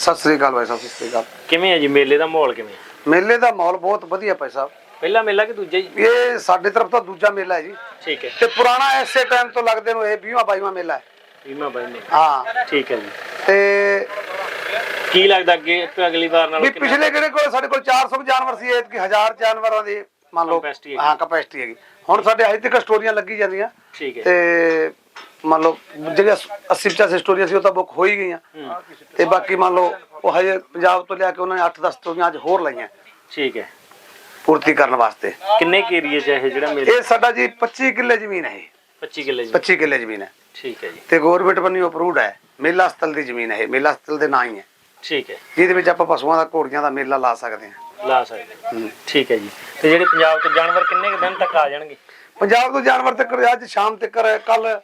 ਸਤਿ ਸ੍ਰੀ ਅਕਾਲ ਭਾਈ ਸਾਹਿਬ ਸਤਿ ਸ੍ਰੀ ਅਕਾਲ। ਕਿਵੇਂ ਹੈ ਜੀ? ਮੇਲੇ ਦਾ ਮਾਹੌਲ ਕਿਵੇਂ? ਮੇਲੇ ਦਾ ਮਾਹੌਲ ਬਹੁਤ ਵਧੀਆ ਭਾਈ ਸਾਹਿਬ। ਪਹਿਲਾ ਮੇਲਾ ਕਿ ਦੂਜਾ ਜੀ? ਇਹ ਸਾਡੇ ਤਰਫ ਤੋਂ ਦੂਜਾ ਮੇਲਾ ਹੈ ਜੀ। ਠੀਕ ਹੈ। ਤੇ ਪੁਰਾਣਾ ਐਸੇ ਟਾਈਮ ਤੋਂ ਲੱਗਦੇ ਨੂੰ ਇਹ 20ਵਾਂ 22ਵਾਂ ਮੇਲਾ ਹੈ। ਬੀਮਾ ਬਾਈ ਨੇ ਹਾਂ। ਠੀਕ ਹੈ ਜੀ। ਤੇ ਕੀ ਲੱਗਦਾ ਅੱਗੇ ਤੋਂ ਅਗਲੀ ਵਾਰ ਨਾਲੋਂ ਪਿਛਲੇ ਕਿਹੜੇ ਕੋਲ? ਸਾਡੇ ਕੋਲ 400 ਜਾਨਵਰ ਸੀ ਇਹ ਕਿ 1000 ਜਾਨਵਰਾਂ ਦੀ ਮੰਨ ਲਓ। ਹਾਂ ਕਪੈਸਿਟੀ ਹੈਗੀ। ਹੁਣ ਸਾਡੇ ਅਜੇ ਤੱਕ ਸਟੋਰੀਆਂ ਲੱਗੀ ਜਾਂਦੀਆਂ। ਠੀਕ ਹੈ। ਤੇ ਮੰਨ ਲਓ ਜਿਹੜੀਆਂ 80 85 ਸਟੋਰੀਆਂ ਸੀ ਉਹ ਤਾਂ ਬੁੱਕ ਹੋ ਹੀ। ਗਈਆਂ ਤੇ ਬਾਕੀ ਮੰਨ ਲਓ ਉਹ ਹਜੇ ਪੰਜਾਬ ਤੋਂ ਲਿਆ ਕੇ ਉਹਨਾਂ ਨੇ 8-10 ਸਟੋਰੀਆਂ ਅੱਜ ਹੋਰ ਲਈਆਂ। ਠੀਕ ਹੈ। ਪੂਰਤੀ ਕਰਨ ਵਾਸਤੇ। ਕਿੰਨੇ ਕੁ ਏਰੀਏ 'ਚ ਹੈ ਇਹ ਜਿਹੜਾ ਮੇਲਾ ਇਹ ਸਾਡਾ ਜੀ 25 ਕਿੱਲੇ ਜ਼ਮੀਨ ਹੈ ਇਹ। 25 ਕਿੱਲੇ ਜੀ 25 ਕਿੱਲੇ ਜ਼ਮੀਨ ਹੈ। ਠੀਕ ਹੈ ਜੀ। ਤੇ ਗਵਰਨਮੈਂਟ ਵੱਲੋਂ ਅਪਰੂਵਡ ਹੈ। ਮੇਲਾ ਸਥਲ ਦੀ ਜ਼ਮੀਨ ਹੈ ਮੇਲਾ ਸਥਲ ਦੇ ਨਾਂ ਹੀ ਹੈ। ਠੀਕ ਹੈ। ਜਿਹਦੇ ਵਿੱਚ ਆਪਾਂ ਪਸ਼ੂਆਂ ਦਾ ਘੋੜੀਆਂ ਦਾ ਮੇਲਾ ਲਾ ਸਕਦੇ ਹਾਂ। ਲਾ ਸਕਦੇ ਹੂੰ। ਠੀਕ ਹੈ ਜੀ। ਤੇ ਜਿਹੜੇ ਪੰਜਾਬ ਤੋਂ ਜਾਨਵਰ ਕਿੰਨੇ ਦਿਨ ਤੱਕ ਆ ਜਾਣਗੇ? ਪੰਜਾਬ ਤੋਂ ਜਾਨਵਰ ਤੱਕ ਅੱਜ ਸ਼ਾਮ ਤੱਕ ਕੱਲ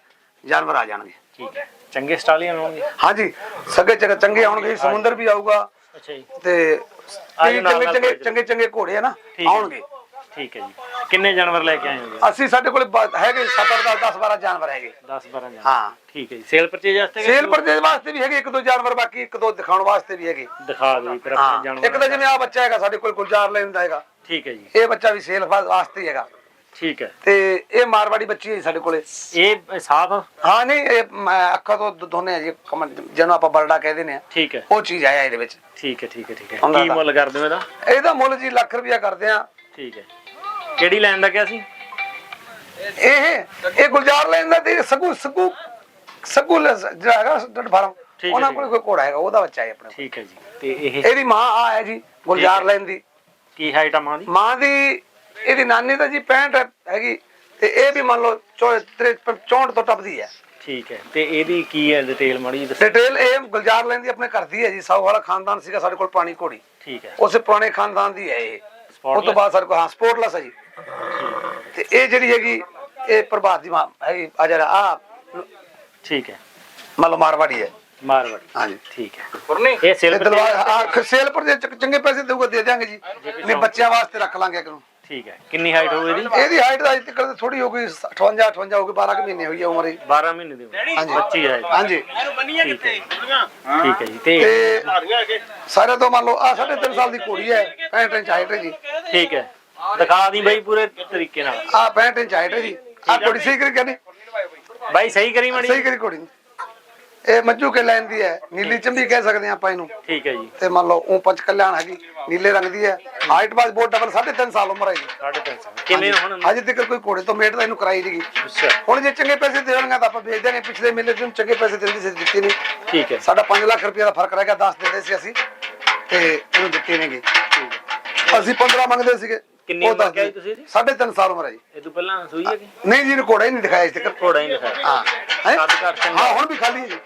ਜਾਨਵਰ ਆ ਜਾਣਗੇ। ਠੀਕ ਹੈ। ਚੰਗੇ ਸਟਾਲੀਅਨ ਹੋਣਗੇ। ਹਾਂਜੀ ਸੱਗੇ ਚੰਗੇ ਚੰਗੇ ਆਉਣਗੇ ਸਮੁੰਦਰ ਵੀ ਆਊਗਾ ਅੱਛਾ ਜੀ। ਤੇ ਚੰਗੇ ਚੰਗੇ। ਚੰਗੇ ਚੰਗੇ ਘੋੜੇ ਆ ਨਾ ਹੈ। ਆਉਣਗੇ। ਠੀਕ ਹੈ ਜੀ। ਕਿੰਨੇ ਜਾਨਵਰ ਲੈ ਕੇ ਆਏ ਹੋਗੇ ਅਸੀਂ ਸਾਡੇ ਕੋਲ ਹੈਗੇ 7 10 10 12 ਜਾਨਵਰ ਹੈਗੇ। 10 12 ਜਾਨਵਰ। ਹਾਂ। ਠੀਕ ਹੈ ਜੀ। ਸੇਲ ਪਰਚੇਜ ਵਾਸਤੇ ਸੇਲ ਪਰਚੇਜ ਵਾਸਤੇ ਵੀ ਹੈਗੇ ਇੱਕ ਦੋ ਜਾਨਵਰ ਬਾਕੀ ਇੱਕ ਦੋ ਦਿਖਾਉਣ ਵਾਸਤੇ ਵੀ ਹੈਗੇ। ਦਿਖਾ ਦਿਓ ਜੀ ਫਿਰ ਹਾਂ। ਆਪਣੇ ਜਾਨਵਰ ਇੱਕ ਤਾਂ ਜਿਵੇਂ ਆ ਬੱਚਾ ਹੈਗਾ ਸਾਡੇ ਕੋਲ ਗੁਲਜ਼ਾਰ ਲੈਣ ਦਾ ਹੈਗਾ। ਠੀਕ ਹੈ ਜੀ। ਇਹ ਬੱਚਾ ਵੀ ਸੇਲ ਵਾਸਤੇ ਹੀ ਹੈਗਾ। ਠੀਕ ਹੈ। ਤੇ ਇਹ ਮਾਰਵਾੜੀ ਬੱਚੀ ਹੈ ਜੀ ਸਾਡੇ ਕੋਲੇ। ਇਹ ਸਾਫ਼? ਹਾਂ ਨਹੀਂ ਇਹ ਮ, ਅੱਖਾਂ ਤੋਂ ਦ- ਦੋਨੇ ਜੀ ਜਿਹਨੂੰ ਆਪਾਂ ਬਰਡਾ ਕਹਿੰਦੇ ਨੇ ਠੀਕ ਹੈ। ਉਹ ਚੀਜ਼ ਆਇਆ ਇਹਦੇ ਵਿੱਚ। ਠੀਕ ਹੈ ਠੀਕ ਹੈ ਠੀਕ ਹੈ। ਕੀ। ਮੁੱਲ ਕਰਦੇ ਹੋ ਇਹਦਾ? ਇਹਦਾ ਮੁੱਲ ਜੀ ਲੱਖ ਰੁਪਇਆ ਕਰਦੇ ਆ। ਠੀਕ ਹੈ। ਕਿਹੜੀ ਲਾਈਨ ਦਾ ਕਿਹਾ ਸੀ? ਇਹ ਇਹ ਗੁਲਜ਼ਾਰ ਲੈਣ ਦਾ ਤੇ ਸਗੂ ਸਗੂ ਸਗੂ ਲ- ਜਿਹੜਾ ਹੈਗਾ ਡੱਡ ਫਾਰਮ ਠੀਕ ਹੈ, ਉਹਨਾਂ ਕੋਲ ਕੋਈ ਘੋੜਾ ਹੈਗਾ ਉਹਦਾ ਬੱਚਾ ਹੈ ਆਪਣੇ ਕੋਲ। ਠੀਕ ਹੈ ਜੀ। ਤੇ ਇਹ? ਇਹਦੀ ਮਾਂ ਆ ਹੈ ਜੀ ਗੁਲਜ਼ਾਰ ਲੈਣ ਦੀ। ਕੀ ਹਾਈਟ ਆ ਮਾਂ ਦੀ? ਮਾਂ ਦੀ ਇਹਦੀ ਨਾਨੀ ਦਾ ਜੀ 65 ਹੈਗੀ। ਤੇ ਇਹ ਵੀ ਮੰਨ ਲਓ 64 ਤੋਂ ਟੱਪਦੀ ਹੈ। ਠੀਕ ਹੈ। ਤੇ ਇਹਦੀ ਕੀ ਹੈ ਡਿਟੇਲ ਮਾੜੀ ਦੱਸੋ। ਡਿਟੇਲ ਇਹ ਗੁਲਜ਼ਾਰ ਲੈਣ ਦੀ ਆਪਣੇ ਘਰ ਦੀ ਹੈ ਜੀ ਸਾਊ ਵਾਲਾ ਖਾਨਦਾਨ ਸੀਗਾ ਸਾਡੇ ਕੋਲ ਪਾਣੀ ਘੋੜੀ। ਠੀਕ ਹੈ। ਉਸੇ ਪੁਰਾਣੇ ਖਾਨਦਾਨ ਦੀ ਹੈ ਇਹ। ਉਸ ਤੋਂ? ਬਾਅਦ ਸਾਡੇ ਕੋਲ ਹਾਂ ਸਪੋਰਟਲੈਸ ਹੈ ਜੀ। ਤੇ ਇਹ ਜਿਹੜੀ ਹੈਗੀ ਇਹ ਪ੍ਰਭਾਤ ਦੀ ਮਾਂ ਹੈਗੀ ਆ ਜਿਹੜਾ ਆ ਠੀਕ ਹੈ। ਮੰਨ ਲਓ ਮਾਰਵਾੜੀ ਹੈ। ਮਾਰਵਾੜੀ। ਹਾਂਜੀ ਠੀਕ ਹੈ। ਸੇਲ ਇਹ ਸੇਲ ਪਰ ਚ- ਚੰਗੇ ਪੈਸੇ ਦੇਊਗਾ ਦੇ ਦਿਆਂਗੇ ਜੀ। ਨਹੀਂ ਬੱਚਿਆਂ ਵਾਸਤੇ ਰੱਖ ਲਾਂਗੇ ਇੱਕ ਨੂੰ। ਠੀਕ ਹੈ। ਕਿੰਨੀ ਹਾਈਟ ਹੋਊ ਇਹਦੀ? ਇਹਦੀ ਹਾਈਟ ਦਾ ਅਜੇ ਤੱਕ ਥੋੜੀ ਹੋ ਗਈ 58 58 ਹੋ ਗਈ 12 ਕੁ ਮਹੀਨੇ ਹੋਈ ਹੈ ਉਮਰ ਹੀ 12 ਮਹੀਨੇ ਦੀ ਹਾਂਜੀ। ਬੱਚੀ ਹੈ ਹਾਂਜੀ। ਠੀਕ ਹੈ ਠੀਕ ਹੈ ਜੀ ਤੇ ਤੇ ਸਾਰੇ ਤੋਂ ਮੰਨ ਲਓ ਆ 3.5 ਸਾਲ ਦੀ ਕੁੜੀ ਹੈ 65 ਇੰਚ ਹਾਈਟ ਹੈ ਜੀ। ਠੀਕ ਹੈ। ਦਿਖਾ ਦੀ ਬਾਈ ਪੂਰੇ ਤਰੀਕੇ ਨਾਲ। ਆ 65 ਇੰਚ ਹਾਈਟ ਹੈ ਜੀ। ਆ ਕੁੜੀ ਸਹੀ ਕਰੀ ਕਹਿੰਦੇ ਬਾਈ ਸਹੀ ਕਰੀ ਮਣੀ ਸਹੀ ਕਰੀ ਕੁੜੀ। ਇਹ ਮੱਜੂ ਕੇ ਲੈਣ ਦੀ ਹੈ। ਨੀਲੀ ਚੰਬੀ ਕਹਿ ਸਕਦੇ ਆਪਾਂ ਇਹਨੂੰ। ਠੀਕ ਹੈ ਜੀ। ਤੇ ਮੰਨ ਲਓ ਉਹ ਪੰਚ ਕਲਿਆਣ ਹੈਗੀ। ਨੀਲੇ ਰੰਗ ਦੀ ਹੈ। ਹਾਈਟ ਬਾਜ ਬਹੁਤ ਡਬਲ 3.5 ਸਾਲ ਉਮਰ ਹੈ ਜੀ। 3.5 ਕਿਵੇਂ ਹੁਣ? ਅਜੇ ਤੱਕ ਕੋਈ ਘੋੜੇ ਤੋਂ ਮੇਟ ਇਹਨੂੰ ਕਰਾਈ ਨਹੀਂ ਅੱਛਾ। ਹੁਣ ਜੇ ਚੰਗੇ ਪੈਸੇ ਦੇਣਗੇ ਤਾਂ ਆਪਾਂ ਵੇਚਦੇ ਨੇ ਪਿਛਲੇ ਮੇਲੇ ਤੋਂ ਚੰਗੇ ਪੈਸੇ ਦਿੰਦੀ ਸੀ ਦਿੱਤੀ ਨਹੀਂ। ਠੀਕ ਹੈ। ਸਾਡਾ 5 ਲੱਖ ਰੁਪਏ ਦਾ ਫ਼ਰਕ ਰਹਿ ਗਿਆ 10 ਦਿੰਦੇ ਸੀ ਅਸੀਂ। ਤੇ ਇਹਨੂੰ ਦਿੱਤੇ ਨੇਗੇ ਅਸੀਂ 15 ਮੰਗਦੇ ਸੀਗੇ। ਕਿੰਨੀ ਉਮਰ ਕਿਹਾ ਤੁਸੀਂ ਇਹਦੀ? ਸਾਢੇ ਤਿੰਨ ਸਾਲ ਉਮਰ ਹੈ ਜੀ। ਇਹ ਤੋਂ ਪਹਿਲਾਂ ਸੂਈ ਹੈ ਕਿ? ਨਹੀਂ ਜੀ ਇਹਨੂੰ ਘੋੜਾ ਹੀ ਨਹੀਂ ਦਿਖਾਇਆ ਇਸ ਤੱਕ। ਘੋੜਾ ਹੀ ਲਿਖਾਇਆ ਹਾਂ। ਹੈਂ? ਚੰਗਾ। ਹੁਣ ਵੀ ਖਾਲੀ ਹੈ ਜੀ।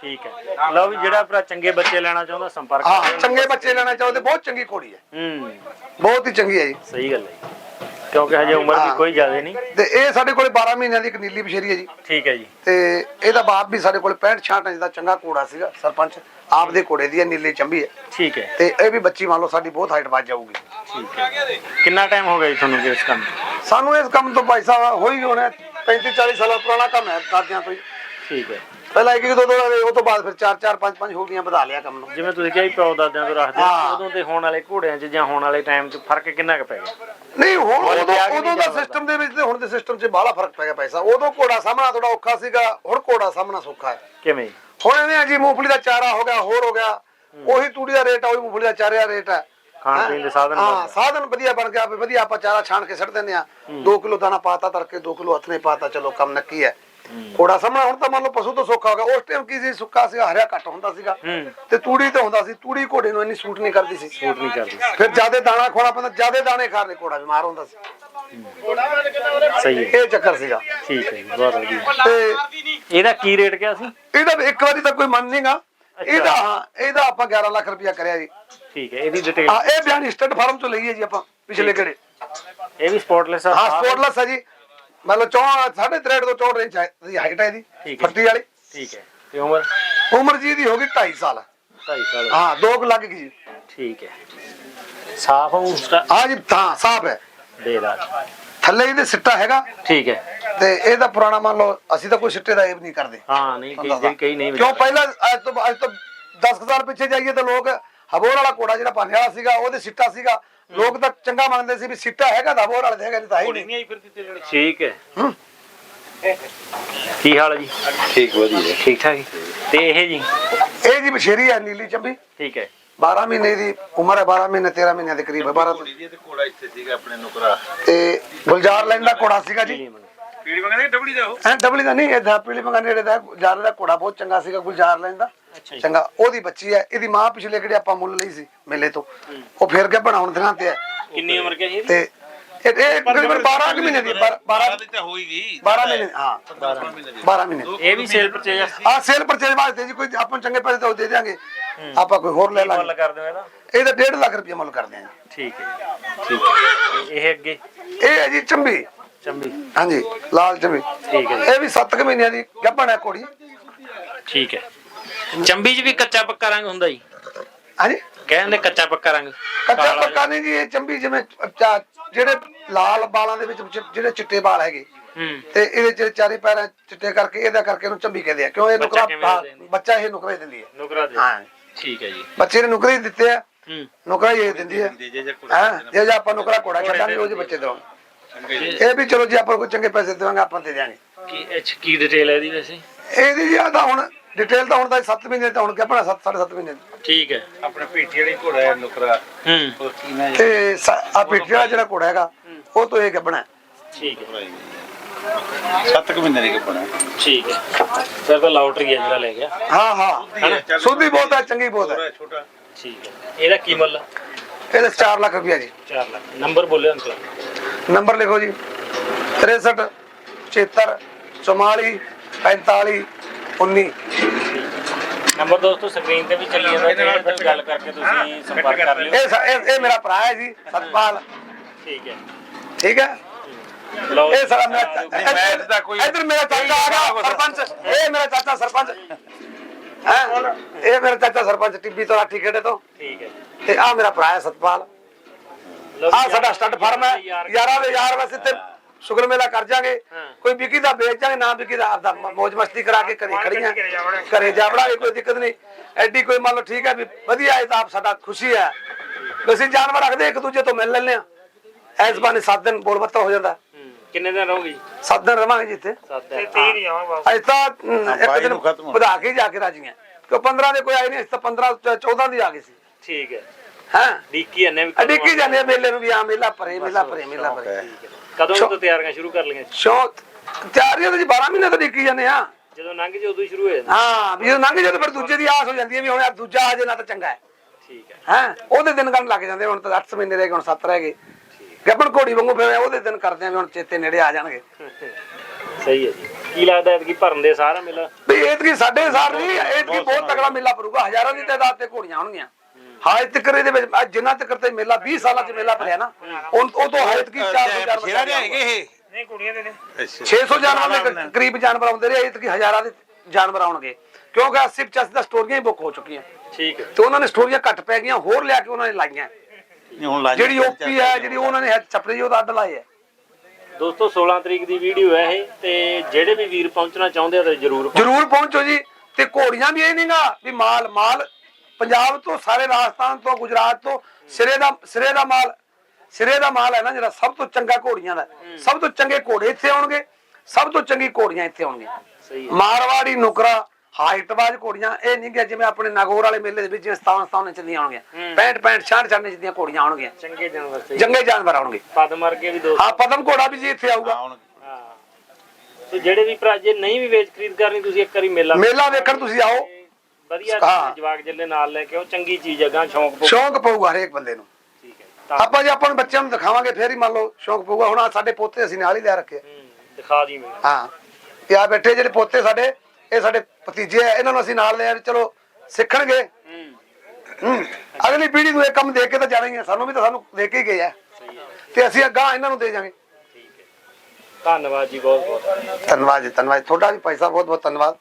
ਠੀਕ ਹੈ। ਲਓ ਵੀ ਜਿਹੜਾ ਭਰਾ ਚੰਗੇ ਬੱਚੇ ਲੈਣਾ ਚਾਹੁੰਦਾ ਸੰਪਰਕ ਹਾਂ। ਚੰਗੇ ਬੱਚੇ ਲੈਣਾ ਚਾਹੁੰਦੇ ਬਹੁਤ ਚੰਗੀ ਘੋੜੀ ਹੈ। ਹੂੰ। ਬਹੁਤ ਹੀ ਚੰਗੀ ਹੈ ਜੀ। ਸਹੀ ਗੱਲ ਹੈ ਜੀ। ਕਿਉਂਕਿ ਹਜੇ ਉਮਰ ਵੀ ਹਾਂ। ਕੋਈ ਜ਼ਿਆਦਾ ਨਹੀਂ। ਤੇ ਇਹ ਸਾਡੇ ਕੋਲੇ 12 ਮਹੀਨਿਆਂ ਦੀ ਇੱਕ ਨੀਲੀ ਬਸ਼ੇਰੀ ਹੈ ਜੀ। ਠੀਕ ਹੈ ਜੀ। ਤੇ ਇਹਦਾ ਬਾਪ ਵੀ ਸਾਡੇ ਕੋਲ 65 66 ਇੰਚ ਦਾ ਚੰਗਾ ਘੋੜਾ ਸੀਗਾ ਸਰਪੰਚ। ਆਪਦੇ ਘੋੜੇ ਦੀ ਹੈ ਨੀਲੀ ਚੰਬੀ ਹੈ। ਠੀਕ ਹੈ। ਤੇ ਇਹ ਵੀ ਬੱਚੀ ਮੰਨ ਲਓ ਸਾਡੀ ਬਹੁਤ ਹਾਈਟ ਵੱਜ ਜਾਊਗੀ। ਠੀਕ ਹੈ। ਕਿੰਨਾ ਟਾਈਮ ਹੋ ਗਿਆ ਜੀ ਤੁਹਾਨੂੰ ਇਸ ਕੰਮ? ਸਾਨੂੰ ਇਸ ਕੰਮ ਤੋਂ ਭਾਈ ਸਾਹਿਬ ਹੋ ਹੀ ਹੋਣਾ 35 40 ਸਾਲ ਪੁਰਾਣਾ ਕੰਮ ਹੈ ਦਾਦਿਆਂ ਤੋਂ ਹੀ। ਠੀਕ ਹੈ। ਪਹਿਲਾਂ ਇੱਕ ਇੱਕ ਦੋ ਦੋ ਰਹੇ ਉਹ ਤੋਂ ਬਾਅਦ ਫਿਰ ਚਾਰ ਚਾਰ ਪੰਜ ਪੰਜ ਹੋ ਗਈਆਂ ਵਧਾ ਲਿਆ ਕੰਮ ਨੂੰ। ਜਿਵੇਂ ਤੁਸੀਂ ਕਿਹਾ ਪਿਓ ਦਾਦਿਆਂ ਤੋਂ ਰੱਖਦੇ ਹਾਂ। ਉਦੋਂ ਤੇ ਹੋਣ ਵਾਲੇ ਘੋੜਿਆਂ 'ਚ ਜਾਂ ਹੋਣ ਵਾਲੇ ਟਾਈਮ 'ਚ ਫ਼ਰਕ ਕਿੰਨਾ ਕੁ ਪੈ ਗਿਆ? ਨਹੀਂ ਹੁਣ ਹੁਣ ਉਦੋਂ ਨਹੀਂ ਦਾ ਸਿਸਟਮ ਦੇ ਵਿੱਚ ਤੇ ਹੁਣ ਦੇ ਸਿਸਟਮ 'ਚ ਬਾਹਲਾ ਫ਼ਰਕ ਪੈ ਗਿਆ ਪੈਸਾ। ਉਦੋਂ ਘੋੜਾ ਸਾਹਮਣਾ ਥੋੜਾ ਔਖਾ ਸੀਗਾ ਹੁਣ ਘੋੜਾ ਸਾਹਮਣਾ ਸੌਖਾ ਹੈ। ਕਿਵੇਂ? ਹੁਣ ਆ ਜੀ ਮੂੰਗਫਲੀ ਦਾ ਚਾਰਾ ਹੋ ਗਿਆ ਹੋਰ ਹੋ ਗਿਆ। ਉਹੀ ਤੂੜੀ ਦਾ ਰੇਟ ਆ ਉਹੀ ਮੂੰਗਫਲੀ ਦਾ ਚਾਰੇ ਦਾ ਰੇਟ ਹੈ। ਖਾਣ ਹੈਂ? ਪੀਣ ਦੇ ਸਾਧਨ ਹਾਂ ਵਧੀਆ ਬਣ ਗਿਆ ਵਧੀਆ ਆਪਾਂ ਚਾਰਾ ਛਾਣ ਕੇ ਸੱਟ ਦਿੰਦੇ ਆ 2 ਕਿਲੋ ਦਾਣਾ ਪਾਤਾ ਤੜਕੇ 2 ਕਿਲੋ ਹੱਥ ਨੇ ਪਾਤਾ ਚਲੋ ਕੰਮ ਨੱਕੀ ਹੈ। ਘੋੜਾ ਸਾਹਮਣਾ ਹੁਣ ਤਾਂ ਮੰਨ ਲਓ ਪਸ਼ੂ ਤੋਂ ਸੌਖਾ ਹੋ ਗਿਆ। ਉਸ ਟਾਈਮ ਕੀ ਸੀ ਸੁੱਕਾ ਸੀਗਾ ਹਰਿਆ ਘੱਟ ਹੁੰਦਾ ਸੀਗਾ। ਤੇ ਤੂੜੀ ਤੇ ਹੁੰਦਾ ਸੀ ਤੂੜੀ ਘੋੜੇ ਨੂੰ ਇੰਨੀ ਸੂਟ ਨਹੀਂ ਕਰਦੀ ਸੀ। ਸੂਟ ਨਹੀਂ ਕਰਦੀ। ਫਿਰ ਜਿਆਦੇ ਦਾਣਾ ਖਵਾਉਣਾ ਪੈਂਦਾ ਜਿਆਦੇ ਦਾਣੇ ਖਾਣੇ ਘੋੜਾ ਬਿਮਾਰ ਹੁੰਦਾ ਸੀ। ਸਹੀ ਹੈ। ਇਹ ਚੱਕਰ ਸੀਗਾ। ਠੀਕ ਹੈ ਜੀ ਬਹੁਤ ਵਧੀਆ। ਤੇ ਇਹਦਾ ਕੀ ਰੇਟ ਕਿਹਾ ਸੀ? ਇਹਦਾ ਇੱਕ ਵਾਰੀ ਤਾਂ ਕੋਈ ਮੰਨ ਨਹੀਂਗਾ ਇਹਦਾ ਇਹਦਾ ਆਪਾਂ 11 ਲੱਖ ਰੁਪਇਆ ਕਰਿਆ ਜੀ। ਠੀਕ ਹੈ ਇਹਦੀ ਡਿਟੇਲ ਹਾਂ ਇਹ ਬਿਆਨ ਸਟੱਡ ਫਾਰਮ ਤੋਂ ਲਈ ਹੈ ਜੀ ਆਪਾਂ ਪਿਛਲੇ ਕਿਹੜੇ। ਇਹ ਵੀ ਸਪੋਰਟਲੈਸ ਆ ਹਾਂ ਸਪੋਰਟਲੈਸ ਹੈ ਜੀ। ਮਤਲਬ 4 3.5 ਤੋਂ 64 ਇੰਚ ਦੀ ਹਾਈਟ ਹੈ ਇਹਦੀ ਠੀਕ ਹੈ। ਫੱਟੀ ਵਾਲੀ। ਠੀਕ ਹੈ ਤੇ ਉਮਰ? ਉਮਰ ਜੀ ਦੀ ਹੋ ਗਈ 2.5 ਸਾਲ। 2.5 ਸਾਲ ਹਾਂ ਦੋ ਕੁ ਲੱਗ ਗਈ ਜੀ। ਠੀਕ ਹੈ। ਸਾਫ਼ ਹੂੰ ਹਾਂ ਜੀ ਹਾਂ ਸਾਫ਼ ਹੈ। ਦੇ ਦਾ ਥੱਲੇ ਇਹਦੇ ਸਿੱਟਾ ਹੈਗਾ। ਠੀਕ ਹੈ। ਤੇ ਇਹਦਾ ਪੁਰਾਣਾ ਮੰਨ ਲਓ ਅਸੀਂ ਤਾਂ ਕੋਈ ਸਿੱਟੇ ਦਾ ਇਹ ਨਹੀਂ ਕਰਦੇ। ਹਾਂ ਨਹੀਂ ਕਈ। ਕਈ ਨਹੀਂ ਕਿਉਂ ਪਹਿਲਾਂ ਅੱਜ ਤੋਂ ਅੱਜ ਤੋਂ 10 ਸਾਲ ਪਿੱਛੇ ਜਾਈਏ ਤਾਂ ਲੋਕ ਹਬੋਰ ਵਾਲਾ ਕੋੜਾ ਜਿਹੜਾ ਪਾਣੇ ਵਾਲਾ ਸੀਗਾ ਉਹਦੇ ਸਿੱਟਾ ਸੀਗਾ। ਲੋਕ ਤਾਂ ਚੰਗਾ ਮੰਨਦੇ ਸੀ ਵੀ ਸਿੱਟਾ ਹੈਗਾ ਤਾਂ ਹਬੋਰ ਵਾਲੇ ਦੇ ਹੈਗਾ ਨਹੀਂ ਤਾਂ ਹੈ ਹੀ ਨਹੀਂ। ਠੀਕ ਹੈ। ਕੀ ਹਾਲ ਹੈ ਜੀ? ਠੀਕ ਵਧੀਆ ਠੀਕ ਠਾਕ ਜੀ? ਤੇ ਇਹ ਜੀ? ਇਹ ਜੀ ਬਸ਼ੇਰੀ ਹੈ ਨੀਲੀ ਚੰਬੀ। ਠੀਕ ਹੈ। 12 ਮਹੀਨੇ ਦੀ ਉਮਰ ਹੈ 12 ਮਹੀਨੇ 13 ਮਹੀਨਿਆਂ ਦੇ ਕਰੀਬ ਹੈ 12 ਘੋੜੀ ਦੀ ਤੇ ਘੋੜਾ ਇੱਥੇ ਸੀਗਾ ਆਪਣੇ ਨੁਕਰਾ। ਤੇ ਗੁਲਜ਼ਾਰ ਲੈਂਡ ਦਾ ਕੋੜਾ ਸੀਗਾ ਜੀ। ਪੀੜੀ ਮੰਗਦੇ ਡਬੜੀ ਦਾ ਉਹ? ਐ ਡਬਲੀ ਦਾ ਨਹੀਂ ਇਹ ਪੀਲੀ ਮੰਗਾ ਨੇੜੇ ਦਾ ਗੁਲਜ਼ਾਰ ਦਾ ਕੋੜਾ ਬਹੁਤ ਚੰਗਾ ਸੀਗਾ ਗੁਲਜ਼ਾਰ ਦਾ। ਜੀ। ਚੰਗਾ ਉਹਦੀ ਬੱਚੀ ਹੈ ਇਹਦੀ ਮਾਂ ਪਿਛਲੇ ਕਿਹੜੇ ਆਪਾਂ ਮੁੱਲ ਲਈ ਸੀ ਮੇਲੇ ਤੋਂ। ਉਹ ਫਿਰ ਕੇ ਬਣਾਉਣ ਦਿਨਾਂ ਤੇ ਹੈ। ਕਿੰਨੀ ਉਮਰ ਕਿਆ ਸੀ ਤੇ ਇਹ ਇਹ ਤਕਰੀਬਨ 12 ਕੁ ਮਹੀਨੇ ਦੀ 12 ਦੀ ਤਾਂ ਹੋਈ ਗਈ 12 ਮਹੀਨੇ ਹਾਂ। 12 ਮਹੀਨੇ ਇਹ ਵੀ ਸੇਲ ਪਰਚੇਜ ਆ। ਸੇਲ ਪਰਚੇਜ ਵਾਸਤੇ ਜੀ ਕੋਈ ਆਪਾਂ ਚੰਗੇ ਪੈਸੇ ਤਾਂ ਦੇ ਦਿਆਂਗੇ। ਆਪਾਂ ਕੋਈ ਹੋਰ ਲੈ ਮੁੱਲ ਲਾਂਗੇ। ਕਰ ਦਿਓ ਇਹਦਾ? ਇਹ ਤਾਂ 1.5 ਲੱਖ ਰੁਪਏ ਮੁੱਲ ਕਰਦੇ ਆਂ ਜੀ ਠੀਕ ਹੈ ਜੀ। ਠੀਕ ਹੈ। ਇਹ ਅੱਗੇ? ਇਹ ਹੈ ਜੀ ਚੰਬੀ। ਚੰਬੀ ਹਾਂਜੀ ਲਾਲ ਚੰਬੀ ਠੀਕ ਹੈ ਜੀ ਇਹ ਵੀ 7 ਕੁ ਮਹੀਨਿਆਂ ਦੀ ਗੱਭਣ ਹੈ ਕੋੜੀ ਠੀਕ ਹੈ ਚੰਬੀ 'ਚ ਵੀ ਕੱਚਾ ਪੱਕਾ ਰੰਗ ਹੁੰਦਾ ਜੀ ਹਾਂਜੀ ਕਹਿੰਦੇ ਕੱਚਾ ਪੱਕਾ ਰੰਗ ਕੱਚਾ ਕਾਲਾ ਪੱਕਾ ਨਹੀਂ ਜੀ ਇਹ ਚੰਬੀ ਜਿਵੇਂ ਚਾ- ਜਿਹੜੇ ਲਾਲ ਬਾਲਾਂ ਦੇ ਵਿੱਚ ਚ- ਜਿਹੜੇ ਚਿੱਟੇ ਵਾਲ ਹੈਗੇ ਹੂੰ ਤੇ ਇਹਦੇ ਚ ਚਾਰੇ ਪੈਰਾਂ ਚਿੱਟੇ ਕਰਕੇ ਇਹਦਾ ਕਰਕੇ ਇਹਨੂੰ ਚੰਬੀ ਕਹਿੰਦੇ ਆ ਕਿਉਂ ਇਹ ਬੱਚਾ ਨੁਕਰਾ ਕਿਵੇਂ ਹਾਂ, ਦਿੰਦੀ? ਬੱਚਾ ਇਹ ਨੁਕਰੇ ਦਿੰਦੀ ਹੈ ਨੁਕਰਾ ਦੇ ਹਾਂ ਠੀਕ ਹੈ ਜੀ ਬੱਚੇ ਨੇ ਨੁਕਰੇ ਦਿੱਤੇ ਆ ਹੂੰ ਨੁਕਰਾ ਹੀ ਇਹ ਦਿੰਦੀ ਹੈ ਜੇ ਜੇ ਘੋੜਾ ਹਾਂ ਜੇ ਜੇ ਆਪਾਂ ਨੁਕਰਾ ਕੋੜਾ ਛੱਡਾਂਗੇ ਉਹਦੇ ਬੱਚੇ ਦੇਵਾਂਗੇ ਜੀ। ਇਹ ਵੀ ਚਲੋ ਜੇ ਆਪਾਂ ਕੋਈ ਚੰਗੇ ਪੈਸੇ ਦੇਵਾਂਗੇ ਆਪਾਂ ਦੇ ਦਿਆਂਗੇ। ਕੀ ਇਹ 'ਚ ਕੀ ਡਿਟੇਲ ਹੈ ਇਹਦੀ ਵੈਸੇ? ਇਹਦੀ ਜੀ ਆ ਤਾਂ ਹੁਣ ਡਿਟੇਲ ਤਾਂ ਹੁਣ ਤਾਂ 7 ਮਹੀਨੇ ਤਾਂ ਹੁਣ ਕਿਹਾ 7 7.5 ਮਹੀਨੇ ਦੀ। ਠੀਕ ਹੈ। ਆਪਣੇ ਪੀਠੀ ਵਾਲੀ ਘੋੜਾ ਹੈ ਨੁਕਰਾ। ਹੂੰ। ਉਹ ਕੀ ਨਾ ਤੇ ਆ ਪਿੱਠੇ ਵਾਲਾ ਜਿਹੜਾ ਕੋੜਾ ਹੈਗਾ ਉਹ ਤੋਂ ਇਹ ਗੱਬਣਾ ਠੀਕ ਹੈ। ਸੱਤ ਕੁ ਮਹੀਨੇ ਦੀ ਕੱਪੜਾ ਠੀਕ ਹੈ। ਫਿਰ ਤਾਂ ਲਾਉਟਰੀ ਹੈ ਜਿਹੜਾ ਲੈ ਗਿਆ। ਹਾਂ ਹਾਂ। ਸੁੱਧੀ ਬਹੁਤ ਹੈ ਚੰਗੀ ਬਹੁਤ ਹੈ। ਛੋਟਾ। ਠੀਕ ਹੈ। ਇਹਦਾ ਕੀ ਮੁੱਲ? ਇਹਦੇ 4 ਲੱਖ ਰੁਪਇਆ ਜੀ। 4 ਲੱਖ। ਨੰਬਰ ਬੋਲਿਓ ਅੰਕਲ। ਨੰਬਰ ਲਿਖੋ ਜੀ। 63 76 44 45 19 ਨੰਬਰ ਦੋਸਤੋ ਸਕਰੀਨ ਤੇ ਵੀ ਚੱਲੀ ਜਾਂਦਾ। ਇਹਦੇ ਨਾਲ ਗੱਲ ਕਰਕੇ ਤੁਸੀਂ ਸੰਪਰਕ ਕਰ ਲਿਓ। ਇਹ ਇਹ ਮੇਰਾ ਭਰਾ ਹੈ ਜੀ ਸਤਪਾਲ। ਠੀਕ ਹੈ। ਠੀਕ ਹੈ? ਇਹ ਸਾਰਾ ਮੇਰਾ ਨਹੀਂ, ਮੈਂ ਤਾਂ ਕੋਈ- ਇਧਰ ਮੇਰਾ ਚਾਚਾ ਆ ਗਿਆ ਸਰਪੰਚ। ਇਹ ਮੇਰਾ ਚਾਚਾ ਸਰਪੰਚ। ਹੈ? ਇਹ ਮੇਰਾ ਚਾਚਾ ਸਰਪੰਚ ਟਿੱਬੀ ਤੋਂ ਲਾਠੀ ਖੇੜੇ ਤੋਂ। ਠੀਕ ਹੈ। ਤੇ ਆ ਮੇਰਾ ਭਰਾ ਹੈ ਸਤਪਾਲ। ਆ ਸਾਡਾ ਸਟੱਡ ਫਾਰਮ ਹੈ। ਯਾਰ- ਦੇ ਯਾਰ ਵੈਸੇ ਤੇ ਸ਼ੁਗਰ ਮੇਲਾ ਕਰ ਜਾਗੇ। ਹਾਂ। ਕੋਈ ਵਿਕੀ ਦਾ ਵੇਚ ਜਾਗੇ ਨਾ ਵਿਕੀ ਦਾ ਆਪਦਾ ਮਸਤੀ ਕਰਾ ਕੇ ਘਰੇ ਖੜੀਆਂ। ਘਰੇ ਜਾ ਵੜਾਂਗੇ ਕੋਈ ਦਿੱਕਤ ਨਹੀਂ। ਐਡੀ ਕੋਈ ਮੰਨ ਲਓ ਠੀਕ ਹੈ ਵੀ ਵਧੀਆ ਹੈ ਤਾਂ ਆਪ ਸਾਡਾ ਖੁਸ਼ੀ ਹੈ। ਅਸੀਂ ਜਾਨਵਰ ਰੱਖਦੇ ਇੱਕ ਦੂਜੇ ਤੋਂ ਮਿਲ ਲੈਂਦੇ ਆ ਐਸ ਬਾਨੇ 7 ਦਿਨ ਬੋਲ ਬੱਤਾ ਹੋ ਜਾਂਦਾ। ਹੂੰ, ਕਿੰਨੇ ਦਿਨ ਰਹੋਗੇ 7 ਦਿਨ ਰਵਾਂਗੇ ਜੀ ਇੱਥੇ। ਸੱਤ ਦਿਨ ਤੇ ਨਹੀਂ ਆਵਾਂਗੇ ਅੱਜ ਤਾਂ ਇੱਕ ਦਿਨ ਹੋ ਵਧਾ ਕੇ ਹੀ ਜਾ ਕੇ ਰਾਜੀਆਂ ਕਿਉਂ 15 ਦੇ ਕੋਈ ਆਏ ਨਹੀਂ ਅਸੀਂ ਤਾਂ 15 ਚ- 14 ਦੀ ਆ ਗਏ ਸੀ। ਠੀਕ ਹੈ। ਹਾਂ। ਡੀਕੀ ਇਹਨੇ ਵੀ ਕਦੋਂ ਅਡਿੱਕੀ ਜਾਂਦੇ ਆ ਮੇਲੇ ਨੂੰ ਵੀ ਆ ਮੇਲਾ ਭਰੇ ਮੇਲਾ ਭਰੇ ਮੇਲਾ ਭਰੇ। ਕਦੋਂ ਤੋਂ ਤਿਆਰੀਆਂ ਸ਼ੁਰੂ ਕਰ ਲਈਆਂ ਸ਼ੌਕ ਤਿਆਰੀਆਂ ਤਾਂ ਜੀ 12 ਮਹੀਨੇ ਤੋਂ ਡਿੱਕੀ ਜਾਂਦੇ ਆ। ਜਦੋਂ ਲੰਘ ਜੇ ਉਦੋਂ ਹੀ ਸ਼ੁਰੂ ਹੋ ਜਾਂਦਾ ਹਾਂ ਵੀ ਜਦੋਂ ਲੰਘ ਜਦੋਂ ਫਿਰ ਦੂਜੇ ਦੀ ਆਸ ਹੋ ਜਾਂਦੀ ਹੈ ਵੀ ਹੁਣ ਯਾਰ ਦੂਜਾ ਆ ਜੇ ਨਾ ਤਾਂ ਚੰਗਾ ਹੈ। ਠੀਕ ਹੈ। ਹੈ ਉਹਦੇ ਦਿਨ ਕਰਨ ਲੱਗ ਜਾਂਦੇ ਹੁਣ ਤਾਂ 8 ਮਹੀਨੇ ਰਹਿ ਗਏ ਹੁਣ 7 ਰਹਿ ਗਏ। ਗੱਬਣ ਘੋੜੀ ਵਾਂਗੂ ਫਿਰ ਉਹਦੇ ਦਿਨ ਕਰਦੇ ਆ ਵੀ ਹੁਣ ਚੇਤੇ ਨੇੜੇ ਆ ਜਾਣਗੇ। ਸਹੀ ਹੈ ਜੀ। ਕੀ ਲੱਗਦਾ ਕਿ ਭਰਨ ਦੇ ਸਾਰਾ ਮੇਲਾ? ਵੀ ਸਾਡੇ ਸਾਰ ਨਹੀਂ ਇਤਕੀ ਬਹੁਤ ਤਕੜਾ ਮੇਲਾ ਭਰੂਗਾ ਹਜ਼ਾਰਾਂ ਦੀ ਤਾਦਾਦ ਤੇ ਘੋੜੀਆਂ ਆਉਣਗੀਆਂ। ਹਾਇ ਤੱਕ ਇਹਦੇ ਵਿੱਚ ਅੱਜ ਜਿੰਨਾ ਤੱਕ ਤੇ ਮੇਲਾ 20 ਸਾਲਾਂ ਚ ਮੇਲਾ ਭਰਿਆ ਨਾ ਉਹ ਉਹ ਤੋਂ ਹਾਇ ਤੱਕ 400 ਜਾਨਵਰ ਸ਼ੇਰਾ ਦੇ ਹੈਗੇ ਇਹ? ਨਹੀਂ ਕੁੜੀਆਂ ਦੇ ਨੇ। ਅੱਛਾ। 600 ਜਾਨਵਰ ਦੇ ਕਰੀਬ ਜਾਨਵਰ ਆਉਂਦੇ ਰਹੇ ਇਤਕੀ ਹਜ਼ਾਰਾਂ ਦੇ ਜਾਨਵਰ ਆਉਣਗੇ। ਕਿਉਂਕਿ 80 85 ਦਾ ਸਟੋਰੀਆਂ ਹੀ ਬੁੱਕ ਹੋ ਚੁੱਕੀਆਂ। ਠੀਕ ਹੈ। ਤੇ ਉਹਨਾਂ ਨੇ ਸਟੋਰੀਆਂ ਘੱਟ ਪੈ ਗਈਆਂ ਹੋਰ ਲਿਆ ਕੇ ਉਹਨਾਂ ਨੇ ਲਾਈਆਂ। ਨਹੀਂ ਹੁਣ ਲੱਗ ਜਿਹੜੀ ਓਪੀ ਹੈ ਜਿਹੜੀ ਉਹਨਾਂ ਨੇ ਛਪਰੇ ਉਹਦਾ ਅੱਡ ਲਾਏ ਹੈ। ਦੋਸਤੋ 16 ਤਰੀਕ ਦੀ ਵੀਡੀਓ ਹੈ ਇਹ ਤੇ ਜਿਹੜੇ ਵੀ ਵੀਰ ਪਹੁੰਚਣਾ ਚਾਹੁੰਦੇ ਆ ਤਾਂ ਜਰੂਰ ਜਰੂਰ ਪਹੁੰਚੋ ਜੀ ਤੇ ਘੋੜੀਆਂ ਵੀ ਇਹ ਨਹੀਂਗਾ ਵੀ ਮਾਲ ਮਾਲ ਪੰਜਾਬ ਤੋਂ ਸਾਰੇ ਰਾਜਸਥਾਨ ਤੋਂ ਗੁਜਰਾਤ ਤੋਂ ਸਿਰੇ ਦਾ ਸਿਰੇ ਦਾ ਮਾਲ ਸਿਰੇ ਦਾ ਮਾਲ ਹੈ ਨਾ ਜਿਹੜਾ ਸਭ ਤੋਂ ਚੰਗਾ ਘੋੜੀਆਂ ਦਾ। ਸਭ ਤੋਂ ਚੰਗੇ ਘੋੜੇ ਇੱਥੇ ਆਉਣਗੇ ਸਭ ਤੋਂ ਚੰਗੀ ਘੋੜੀਆਂ ਇੱਥੇ ਆਉਣਗੀਆਂ। ਮਾਰਵਾੜੀ ਨੁਕਰਾ ਹਾਈਟ ਬਾਜ ਘੋੜੀਆਂ ਇਹ ਨਹੀਂ ਕਿ ਜਿਵੇਂ ਆਪਣੇ ਨਗੌਰ ਵਾਲੇ ਮੇਲੇ ਦੇ ਵਿੱਚ ਜਿਵੇਂ 67 67 ਇੰਚ ਦੀਆਂ ਆਉਣਗੀਆਂ 65 65 66 66 ਇੰਚ ਦੀਆਂ ਘੋੜੀਆਂ ਆਉਣਗੀਆਂ। ਚੰਗੇ ਜਾਨਵਰ ਸਹੀ। ਜੰਗੇ ਜਾਨਵਰ ਆਉਣਗੇ। ਪਦ ਮਰ ਕੇ ਵੀ ਦੋਸਤ ਹਾਂ ਪਦਮ ਘੋੜਾ ਵੀ ਜੀ ਇੱਥੇ ਆਊਗਾ। ਹਾਂ। ਤੇ ਜਿਹੜੇ ਵੀ ਭਰਾ ਜੇ ਨਹੀਂ ਵੀ ਵੇਚ ਖਰੀਦ ਕਰਨੀ ਤੁਸੀਂ ਇੱਕ ਵਾਰੀ ਮੇਲਾ ਮੇਲਾ ਵੇਖਣ ਤੁਸੀਂ ਆਓ। ਵਧੀਆ ਹਾਂ। ਜਵਾਗ ਜੱਲੇ ਨਾਲ ਲੈ ਕੇ ਉਹ ਚੰਗੀ ਚੀਜ਼ ਹੈਗਾ ਸ਼ੌਂਕ ਪਊ ਸ਼ੌਂਕ ਪਊਗਾ ਹਰੇਕ ਬੰਦੇ ਨੂੰ। ਠੀਕ ਹੈ ਤਾਂ ਆਪਾਂ ਜੇ ਆਪਾਂ ਨੂੰ ਬੱਚਿਆਂ ਨੂੰ ਦਿਖਾਵਾਂਗੇ ਫੇਰ ਹੀ ਮੰਨ ਲਓ ਸ਼ੌਂਕ ਪਊਗਾ। ਹੁਣ ਆਹ ਸਾਡੇ ਪੋਤੇ ਅਸੀਂ ਨਾਲ ਹੀ ਲੈ ਰੱਖੇ ਆ। ਹੂੰ, ਦਿਖਾ ਦੀ ਮੈਨੂੰ ਹਾਂ। ਤੇ ਆ ਬੈਠੇ ਜਿਹੜੇ ਪੋਤੇ ਸਾਡੇ ਇਹ ਸਾਡੇ ਭਤੀਜੇ ਆ ਇਹਨਾਂ ਨੂੰ ਅਸੀਂ ਨਾਲ ਲਿਆ ਵੀ ਚਲੋ ਸਿੱਖਣਗੇ। ਹੂੰ। ਹੂੰ। ਅਗਲੀ ਪੀੜ੍ਹੀ ਨੂੰ ਇਹ ਕੰਮ ਦੇ ਕੇ ਤਾਂ ਜਾਣਾ ਹੀ ਸਾਨੂੰ ਵੀ ਤਾਂ ਸਾਨੂੰ ਦੇ ਕੇ ਹੀ ਗਏ ਆ। ਸਹੀ ਹੈ। ਤੇ ਅਸੀਂ ਅੱਗਾ ਇਹਨਾਂ ਨੂੰ ਦੇ ਜਾਵਾਂਗੇ ਠੀਕ ਹੈ। ਧੰਨਵਾਦ ਜੀ ਬਹੁਤ ਬਹੁਤ ਧੰਨਵਾਦ ਜੀ ਧੰਨਵਾਦ ਤੁਹਾਡਾ ਵੀ ਭਾਈ ਸਾਹਿਬ ਬਹੁਤ ਬਹੁਤ ਧੰਨਵਾਦ।